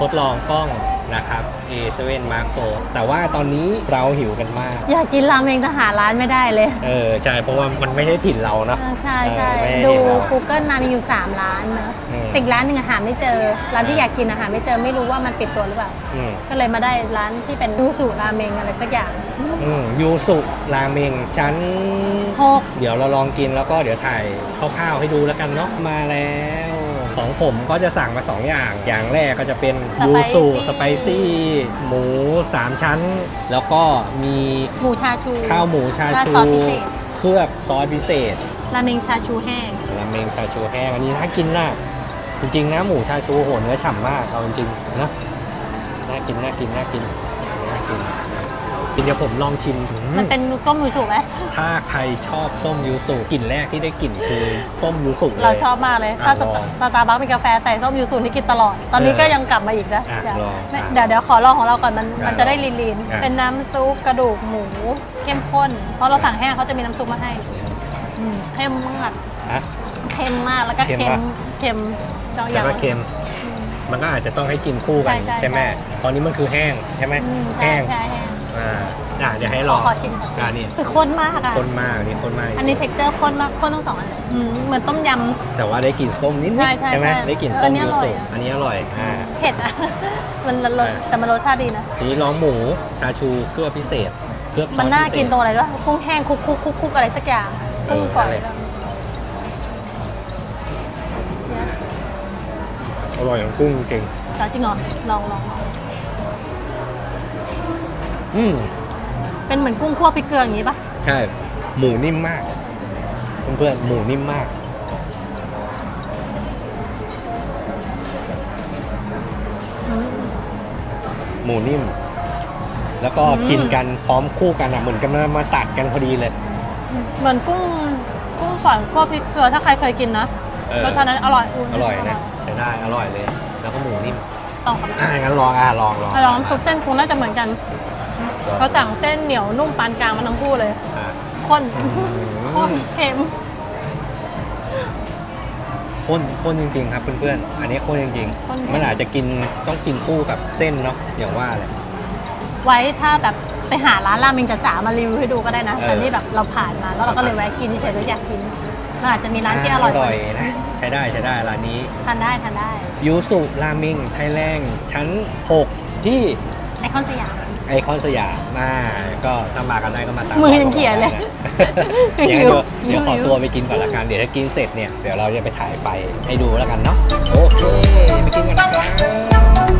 ทดลองกล้องนะครับ A7 Mark IV แต่ว่าตอนนี้เราหิวกันมาก อยากกินราเมงแต่หาร้านไม่ได้เลยเออใช่เพราะว่ามันไม่ใช่ถิ่นเราเนาะเออใช่ใช่เออไม่ได้ดู เห็นหรอก Google มามีอยู่ 3 ร้านเนอะอืม ติดร้านหนึ่งอะหาไม่เจอ ร้านที่อ่าอยากกินอาหารไม่เจอไม่รู้ว่ามันปิดตัวหรือเปล่า อืมก็เลยมาได้ร้านที่เป็นดูสุราเมงอะไรสักอย่างอืมยูสุราเมงชั้น หก เดี๋ยวเราลองกินแล้วก็เดี๋ยวถ่ายคร่าวๆให้ดูแล้วกันเนาะมาแล้ว ของผมก็จะสั่งมา 2 อย่าง อย่างแรกก็จะเป็นยูสุสไปซี่ หมู 3 ชั้น แล้วก็มีหมูชาชูข้าวหมูชาชูราดซอสพิเศษเคลือบซอสพิเศษราเมงชาชูแห้งราเมงชาชูแห้งอันนี้น่ากินน่ะจริงๆนะหมูชาชูโหเนื้อฉ่ำมากเอาจริงๆนะน่ากินน่ากินน่ากินน่ากินกิน เดี๋ยวผมลองชิมอืมมันเป็นต้มยูสุไหมถ้าใครชอบส้มยูสุกลิ่นแรกที่ได้กลิ่นคือส้มยูสุเลยเราชอบมากเลย ถ้าอะลองสตาร์บัคเป็นกาแฟใส่ส้มยูสุนี่กินตลอด ตอนนี้เออก็ยังกลับมาอีกนะอะเดี๋ยวลองไม่อะเดี๋ยวเดี๋ยวขอลองของเราก่อนมันอะมันจะได้ลีนอะๆเป็นน้ำซุปกระดูกหมูเข้มข้น เพราะเราสั่งแห้งเขาจะมีน้ำซุปมาให้อืมเข้มมากฮะเค็มมากแล้วก็เค็มเค็มปะเค็มเจ้าอแต่ย่างว่าเค็มอืมมันก็อาจจะต้องให้กินคู่กันใช่ใช่ใช่ไหมใช่ตอนนี้มันคือแห้งใช่ไหมอืมใช่แห้งใช่แห้ง อ่าอะเดี๋ยวให้ลองขอชิมก่อน อ่านี่คือข้นมากอะ ข้นมากนี่ข้นมากอันนี้เท็กเจอร์ข้นมากข้นทั้งสองอันเลยอืมเหมือนต้มยำแต่ว่าได้กลิ่นส้มนิดๆใช่ใช่ไหมใช่ได้กลิ่นเออส้อัมนนี้ยูอร่อสุยอะอันนี้อร่อยอ่าเผ็ดอะ มันมันรสอะแต่มันรสชาติดีนะ ทีนี้ลองหมูชาชูเคลือบพิเศษเคลือบซอสมันน่าพิเศษ กินตรงอะไรด้วยกุ้งแห้งคุกคุกคุกคุกอะไรสักอย่างเออกุ้งฝอยอะไร อร่อยของกุ้งจริงแต่จริงเหรอลองลองลอง อืมเป็นเหมือนกุ้งคั่วพริกเกลืออย่างนี้ปะใช่หมูนิ่มมากเพื่อนๆหมูนิ่มมากอืมหมูนิ่ม แล้วก็อืมกินกันพร้อมคู่กันอะเหมือนกันมามาตัดกันพอดีเลย เหมือนกุ้งกุ้งฝอยคั่วพริกเกลือถ้าใครเคยกินนะเออ รสชาตินั้นอร่อยอร่อยนะใช้ได้อร่อยเลย แล้วก็หมูนิ่มลองครับอ่างั้นลองอะลองลอง ลองซุปเส้นคงน่าจะเหมือนกัน เขาสั่งเส้นเหนียวนุ่มปานกลางมาทั้งคู่เลยอะข้นอืมข้นเค็มข้นข้นจริง ๆ ครับเพื่อนๆ อันนี้ข้นจริงข้นๆมันอาจจะกินต้องกินคู่กับเส้นเนาะอย่างว่าเลย ไว้ถ้าแบบไปหาร้านราเมงจ๋าๆมารีวิวให้ดูก็ได้นะเออ แต่นี่แบบเราผ่านมาแล้วเราก็เลยแวะกินเฉยๆเราอยากกินมันอาจจะมีร้านที่อร่อยกว่านะใช้ได้ใช้ได้ร้านนี้ ทานได้ทานได้ยูสุรามิงไทยแลนด์ชั้น 6 ที่ไอคอนสยาม ไอคอนสยามมาก็ถ้ามากันได้ก็มาตามมือยังเขียนเลยเดี๋ยวเดี๋ยวขอตัวไปกินก่อนละกัน เดี๋ยวถ้ากินเสร็จเนี่ย เดี๋ยวเราจะไปถ่ายไปให้ดูแล้วกันเนาะ โอเค ไปกินกันนะครับ